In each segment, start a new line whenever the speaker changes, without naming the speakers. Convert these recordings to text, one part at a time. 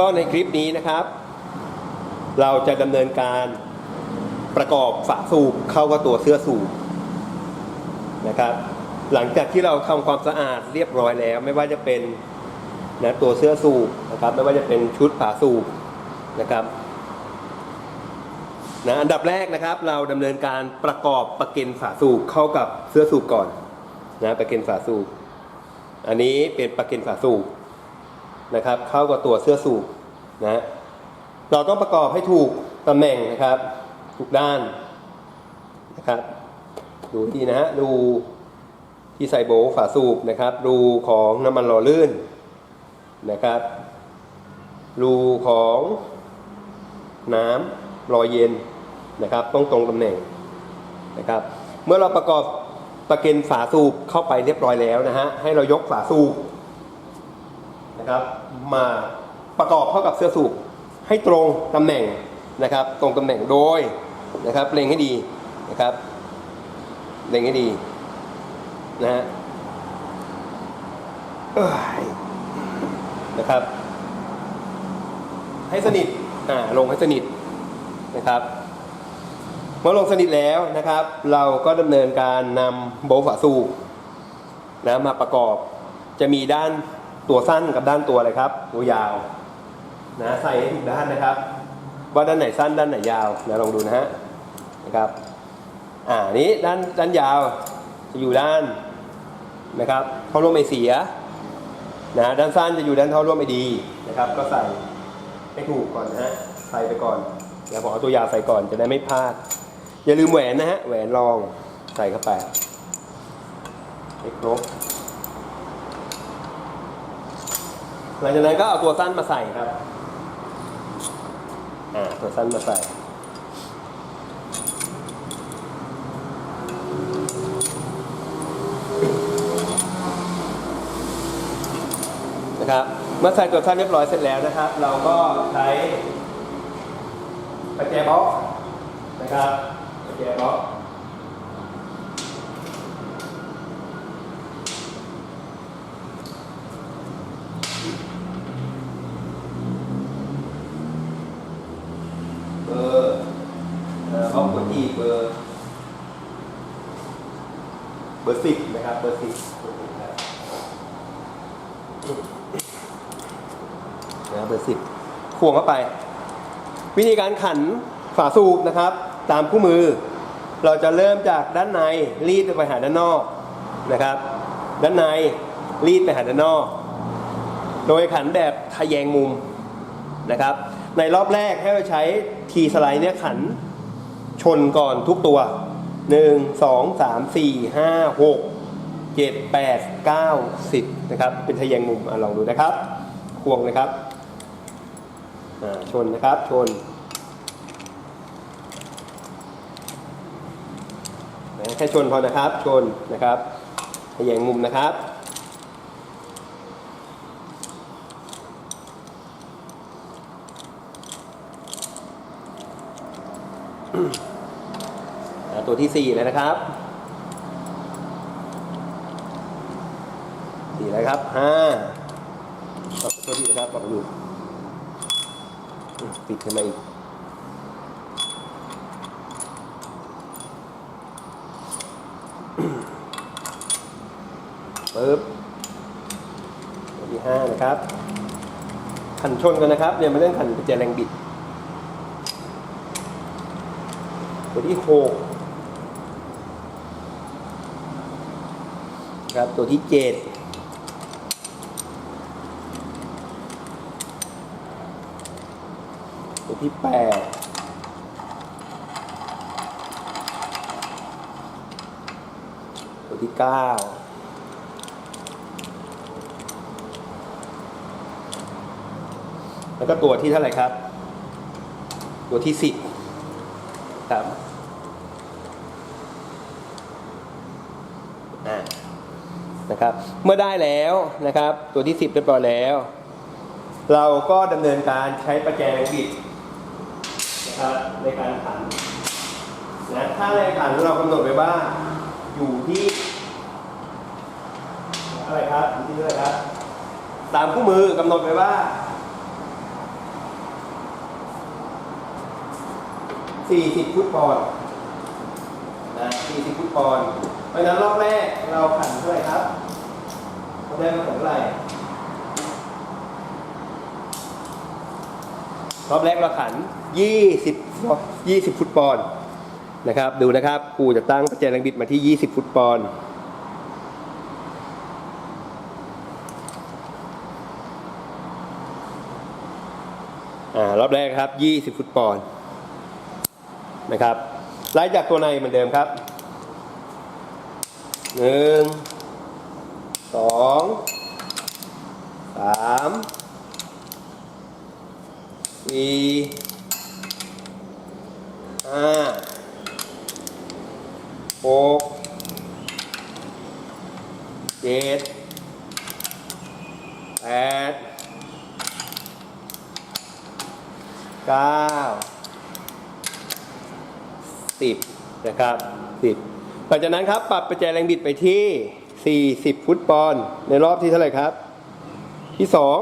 ก็ในคลิปนี้นะครับ เราจะดำเนินการประกอบฝาสูบเข้ากับตัวเสื้อสูบนะครับ หลังจากที่เราทำความสะอาดเรียบร้อยแล้ว ไม่ว่าจะเป็นนะตัวเสื้อสูบนะครับ ไม่ว่าจะเป็นชุดฝาสูบนะครับนะอันดับแรกนะครับ เราดำเนินการประกอบประเก็นฝาสูบเข้ากับเสื้อสูบก่อนนะประเก็นฝาสูบอันนี้เป็นประเก็นฝาสูบ นะครับ เข้ากับตัวเสื้อสูบนะเราต้องประกอบให้ถูกตำแหน่งนะครับทุกด้านนะครับ ดูที่นะฮะดูที่ใส่โบว์ฝาสูบนะครับรูของน้ำมันหล่อลื่นนะครับรูของน้ำรอยเย็นนะครับต้องตรงตำแหน่งนะครับ เมื่อเราประกอบประเก็นฝาสูบเข้าไปเรียบร้อยแล้วนะฮะให้เรายกฝาสูบ นะครับมาประกอบเข้ากับเสื้อสูบให้ตรงตำแหน่งนะครับ ตรงตำแหน่งโดยนะครับเล็งให้ดีนะครับเล็งให้ดีนะฮะนะครับ ให้สนิทอ่าลงให้สนิทนะครับเมื่อลงสนิทแล้วนะครับ เราก็ดำเนินการนำโบฝาสูบนะมาประกอบจะมีด้าน ตัวสั้นกับด้านตัวอะไรครับ ตัวยาวนะใส่ให้ถูกด้านนะครับ ว่าด้านไหนสั้นด้านไหนยาวนะลองดูนะฮะนะครับอ่านี้ด้านด้านยาวจะอยู่ด้านนะครับท่อร่วมไอเสียนะด้านสั้นจะอยู่ด้านท่อร่วมไอดีนะครับ ก็ใส่ให้ถูกก่อนนะฮะใส่ไปก่อนเดี๋ยวผมเอาตัวยาวใส่ก่อนจะได้ไม่พลาด อย่าลืมแหวนนะฮะแหวนรองใส่เข้าไปให้ครบ หลังจากนั้นก็เอาตัวสั้นมาใส่ครับอ่าตัวสั้นมาใส่นะครับเมื่อใส่ตัวสั้นเรียบร้อยเสร็จแล้วนะครับ เราก็ใช้ประแจบล็อกนะครับประแจบล็อก เบอร์เอ่อห้องกดอี เบอร์ เบอร์สิบนะครับ เบอร์สิบนะครับเบอร์สิบควงเข้าไป วิธีการขันฝาสูบนะครับ ตามคู่มือ เราจะเริ่มจากด้านในรีดไปหาด้านนอกนะครับ ด้านในรีดไปหาด้านนอก โดยขันแบบทะแยงมุมนะครับ ในรอบแรกให้เราใช้ทีสไลด์เนี่ยขัน ชนก่อนทุกตัว 1 2 3 4 5 6 7 8 9 10นะครับเป็นทะแยงมุมอลองดูนะครับควงนะครับชนนะครับชนแค่ชนพอนะครับชนนะครับทะแยงมุมนะครับ ตัวที่สี่เลยนะครับสี่เลยครับห้าเอาตัวที่นะครับบอกอยู่อืมปิดขึ้นมาอีกปึ๊บตัวที่ห้านะครับขันชนกันนะครับเนี่ยมาเรื่องขันเป็นแจแรงบิด ตัวที่หกครับตัวที่เจ็ดตัวที่แปดตัวที่เก้าแล้วก็ตัวที่เท่าไหร่ครับ ตัวที่สิบ ครับนะครับ เมื่อได้แล้วนะครับ ตัวที่ 10เรียบร้อยแล้ว เราก็ดำเนินการใช้ประแจงบิดนะครับในการขันนะถ้าแรงขันเรากำหนดไว้ว่า อยู่ที่อะไรครับอยู่ที่เท่าไรครับ ตามคู่มือกำหนดไว้ว่า 40 ฟุตบอลนะ40 ฟุตบอลเพราะฉะนั้นรอบแรกเราขันเท่าไหร่ครับรอบแรกเราขันเท่าไหร่รอบแรกเราขัน 20 20 ฟุตบอลนะครับ ดูนะครับครูจะตั้งประแจแรงบิดมาที่ 20 ฟุตบอลอ่ารอบแรกครับ 20 ฟุตบอล นะครับไล่จากตัวในเหมือนเดิมครับหนึ่งสองสามสี่ห้าหกเจ็ดแปดเก้า สิบนะครับสิบหลังจากนั้นครับปรับประแจแรงบิดไปที่ 40 ฟุตบอลในรอบที่เท่าไหร่ครับ ที่สอง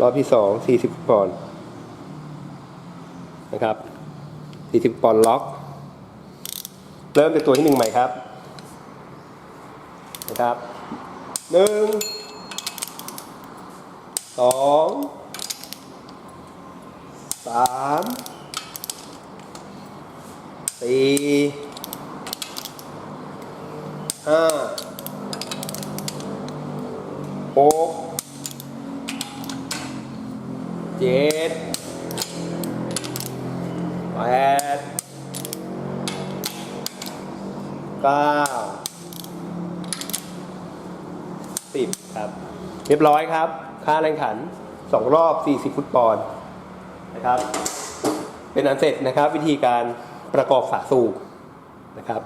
รอบที่สอง40 ฟุตบอลนะครับ 40ฟุตบอลล็อก เริ่มจากตัวที่หนึ่งใหม่ครับนะครับหนึ่งสองสาม สี่ห้าหกเจ็ดแปดเก้าสิบครับ เรียบร้อยครับ ค่าแรงขันสองรอบ 40 ฟุตบอลนะครับ เป็นอันเสร็จนะครับวิธีการ ประกอบฝาสูบนะครับ